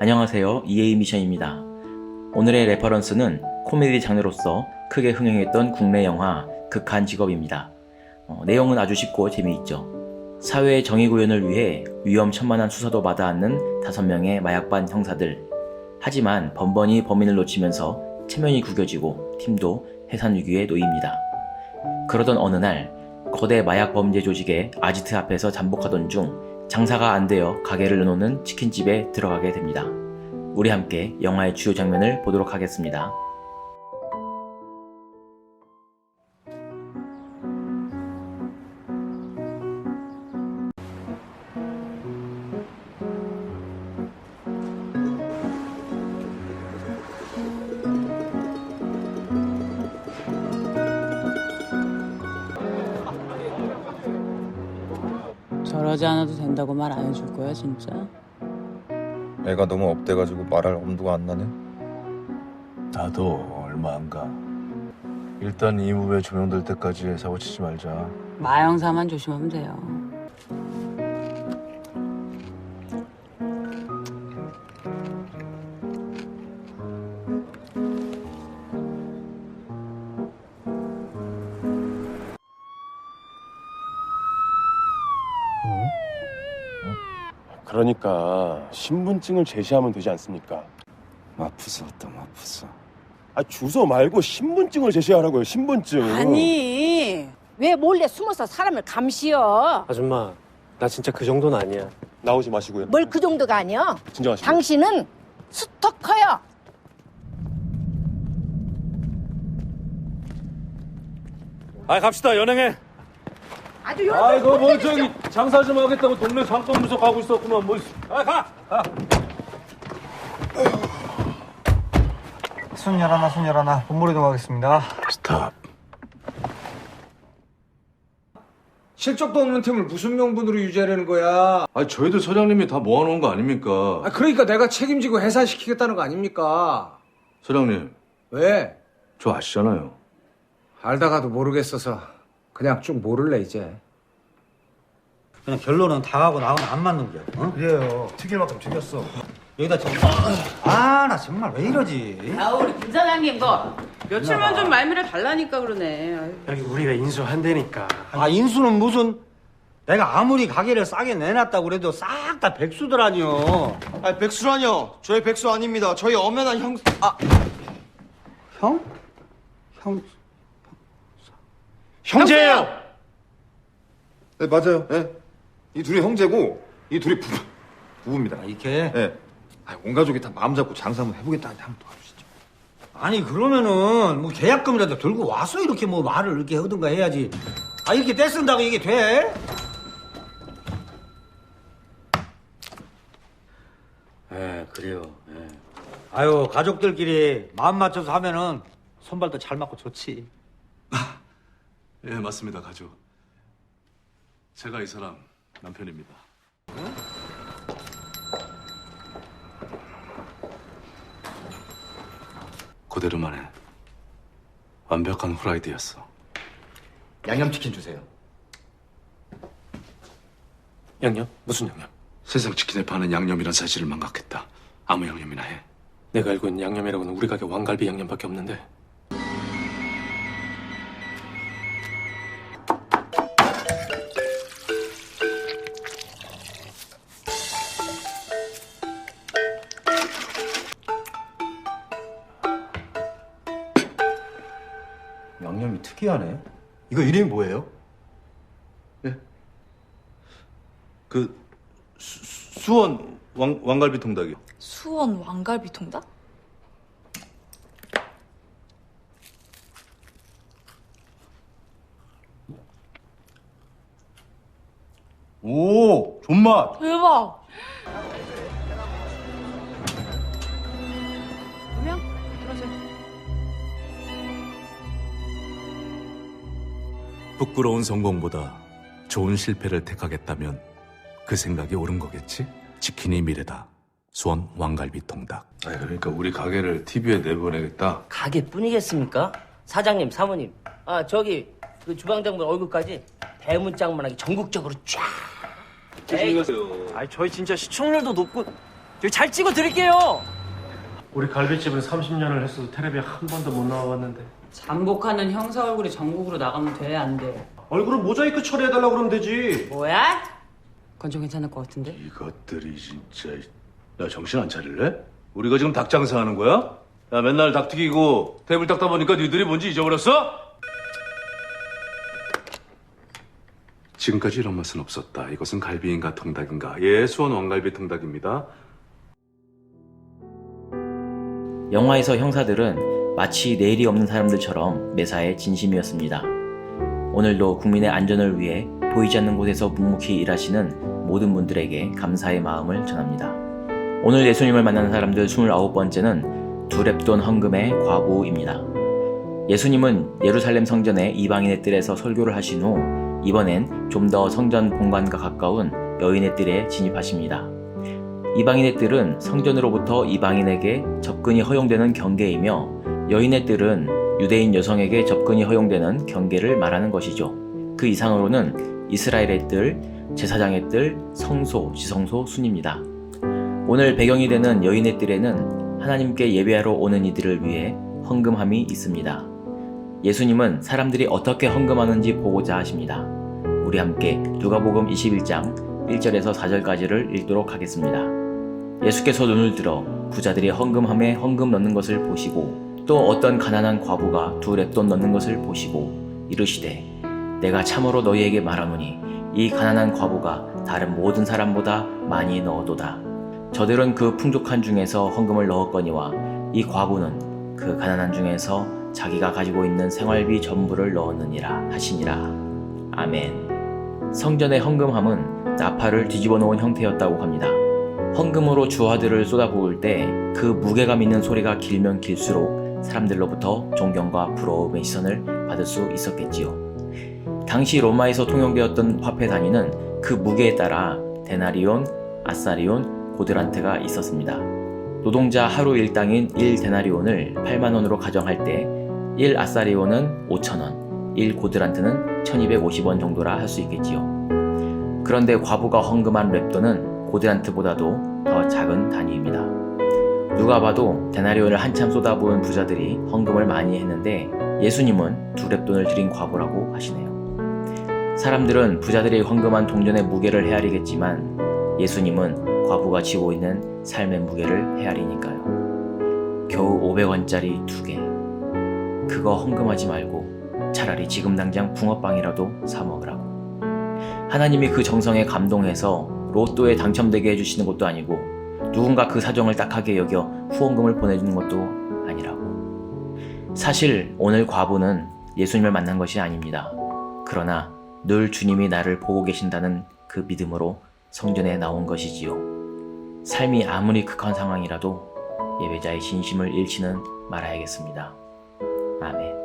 안녕하세요. EA 미션입니다. 오늘의 레퍼런스는 코미디 장르로서 크게 흥행했던 국내 영화 극한 직업입니다. 어, 내용은 아주 쉽고 재미있죠. 사회의 정의 구현을 위해 위험천만한 수사도 받아 앉는 다섯 명의 마약반 형사들. 하지만 번번이 범인을 놓치면서 체면이 구겨지고 팀도 해산 위기에 놓입니다. 그러던 어느 날 거대 마약 범죄 조직의 아지트 앞에서 잠복하던 중 장사가 안 되어 가게를 내놓는 치킨집에 들어가게 됩니다. 우리 함께 영화의 주요 장면을 보도록 하겠습니다. 저러지 않아도 된다고 말 안 해줄 거야 진짜? 애가 너무 업돼가지고 말할 엄두가 안 나네. 나도 얼마 안 가. 일단 이후에 조명될 때까지 사고 치지 말자. 마영사만 조심하면 돼요. 그러니까 신분증을 제시하면 되지 않습니까? 마푸서 또 마푸서 아 주소 말고 신분증을 제시하라고요. 신분증. 아니 왜 몰래 숨어서 사람을 감시여? 아줌마, 나 진짜 그 정도는 아니야. 나오지 마시고요. 뭘 그 정도가 아니여? 진정하시고. 당신은 스토커여. 아, 갑시다, 연행해. 아주 요 아이고, 뭐 저기 장사 좀 하겠다고 동네 상권부서 가고 있었구만. 뭐, 아, 가. 손 열하나 손 열하나 본물 이동하겠습니다 스탑. 실적도 없는 팀을 무슨 명분으로 유지하려는 거야? 아, 저희도 서장님이 다 모아놓은 거 아닙니까? 아, 그러니까 내가 책임지고 해산시키겠다는 거 아닙니까? 서장님, 왜? 저 아시잖아요. 알다가도 모르겠어서 그냥 쭉 모를래 이제. 그냥 결론은 당하고 나하고는 안 맞는 거야. 어? 그래요. 튀길 만큼 튀겼어. 여기다 지금 아나 정말 왜 이러지? 아 우리 김 사장님도 며칠만 좀 말미를 달라니까 그러네. 아유. 여기 우리가 인수한다니까. 아 인수는 무슨 내가 아무리 가게를 싸게 내놨다고 그래도 싹 다 백수들 아니요. 아 백수라뇨 저희 백수 아닙니다 저희 엄연한 형 아, 형? 형 형제예요! 네, 맞아요. 예. 이 둘이 형제고 이 둘이 부, 부부입니다. 아, 이렇게 예. 아, 온 가족이 다 마음 잡고 장사 한번 해보겠다는데 한번 도와주시죠. 아니 그러면은 뭐 계약금이라도 들고 와서 이렇게 뭐 말을 이렇게 하든가 해야지. 아 이렇게 떼쓴다고 이게 돼? 예 그래요. 예. 아유 가족들끼리 마음 맞춰서 하면은 손발도 잘 맞고 좋지. 예, 맞습니다, 가족. 제가 이 사람 남편입니다. 그대로만 해. 완벽한 후라이드였어. 양념치킨 주세요 양념? 무슨 양념? 세상 치킨에 파는 양념이란 사실을 망각했다. 아무 양념이나 해. 내가 알고 있는 양념이라고는 우리 가게 왕갈비 양념밖에 없는데. 양념이 특이하네 이거 이름이 뭐예요? 그 수, 수원 왕, 왕갈비 통닭이요. 수원 왕갈비 통닭? 오 존맛 대박! 부끄러운 성공보다 좋은 실패를 택하겠다면 그 생각이 옳은 거겠지? 치킨이 미래다. 수원 왕갈비 통닭. 아 그러니까 우리 가게를 TV에 내보내겠다. 가게뿐이겠습니까? 사장님, 사모님, 아 저기 그 주방장분 얼굴까지 대문짝만하게 전국적으로 쫙 아이 저희 진짜 시청률도 높고 저희 잘 찍어 드릴게요. 우리 갈비집은 30년을 했어도 텔레비에 한 번도 못 나와봤는데 잠복하는 형사 얼굴이 전국으로 나가면 돼, 안 돼? 얼굴은 모자이크 처리해달라고 그러면 되지. 뭐야? 그건 좀 괜찮을 것 같은데? 이것들이 진짜 야 정신 안 차릴래? 우리가 지금 닭 장사하는 거야? 야 맨날 닭 튀기고 테이블 닦다 보니까 니들이 뭔지 잊어버렸어? 지금까지 이런 맛은 없었다. 이것은 갈비인가 통닭인가? 예, 수원 왕갈비 통닭입니다. 영화에서 형사들은 마치 내일이 없는 사람들처럼 매사에 진심이었습니다. 오늘도 국민의 안전을 위해 보이지 않는 곳에서 묵묵히 일하시는 모든 분들에게 감사의 마음을 전합니다. 오늘 예수님을 만난 사람들 29번째는 두랩돈 헌금의 과부입니다. 예수님은 예루살렘 성전에 이방인의 뜰에서 설교를 하신 후 이번엔 좀 더 성전 공간과 가까운 여인의 뜰에 진입하십니다. 이방인의 뜰은 성전으로부터 이방인에게 접근이 허용되는 경계이며 여인의 뜰은 유대인 여성에게 접근이 허용되는 경계를 말하는 것이죠. 그 이상으로는 이스라엘의 뜰, 제사장의 뜰, 성소, 지성소 순입니다. 오늘 배경이 되는 여인의 뜰에는 하나님께 예배하러 오는 이들을 위해 헌금함이 있습니다. 예수님은 사람들이 어떻게 헌금하는지 보고자 하십니다. 우리 함께 누가복음 21장 1절에서 4절까지를 읽도록 하겠습니다. 예수께서 눈을 들어 부자들이 헌금함에 헌금 넣는 것을 보시고 또 어떤 가난한 과부가 두 랩돈 넣는 것을 보시고 이르시되 내가 참으로 너희에게 말하노니 이 가난한 과부가 다른 모든 사람보다 많이 넣어도다. 저들은 그 풍족한 중에서 헌금을 넣었거니와 이 과부는 그 가난한 중에서 자기가 가지고 있는 생활비 전부를 넣었느니라 하시니라. 아멘. 성전의 헌금함은 나팔을 뒤집어 놓은 형태였다고 합니다. 헌금으로 주화들을 쏟아부을 때 그 무게감 있는 소리가 길면 길수록 사람들로부터 존경과 부러움의 시선을 받을 수 있었겠지요. 당시 로마에서 통용되었던 화폐 단위는 그 무게에 따라 데나리온, 아사리온, 고드란테가 있었습니다. 노동자 하루 일당인 1데나리온을 8만 원으로 가정할 때 1 아사리온은 5천 원, 1 고드란트는 1250원 정도라 할 수 있겠지요. 그런데 과부가 헌금한 랩돈은 고드란트보다도 더 작은 단위입니다. 누가 봐도 데나리온을 한참 쏟아부은 부자들이 헌금을 많이 했는데 예수님은 두 랩돈을 드린 과부라고 하시네요. 사람들은 부자들이 헌금한 동전의 무게를 헤아리겠지만 예수님은 과부가 지고 있는 삶의 무게를 헤아리니까요. 겨우 500원짜리 두 개. 그거 헌금하지 말고 차라리 지금 당장 붕어빵이라도 사 먹으라고. 하나님이 그 정성에 감동해서 로또에 당첨되게 해주시는 것도 아니고 누군가 그 사정을 딱하게 여겨 후원금을 보내주는 것도 아니라고. 사실 오늘 과부는 예수님을 만난 것이 아닙니다. 그러나 늘 주님이 나를 보고 계신다는 그 믿음으로 성전에 나온 것이지요. 삶이 아무리 극한 상황이라도 예배자의 진심을 잃지는 말아야겠습니다. 아멘.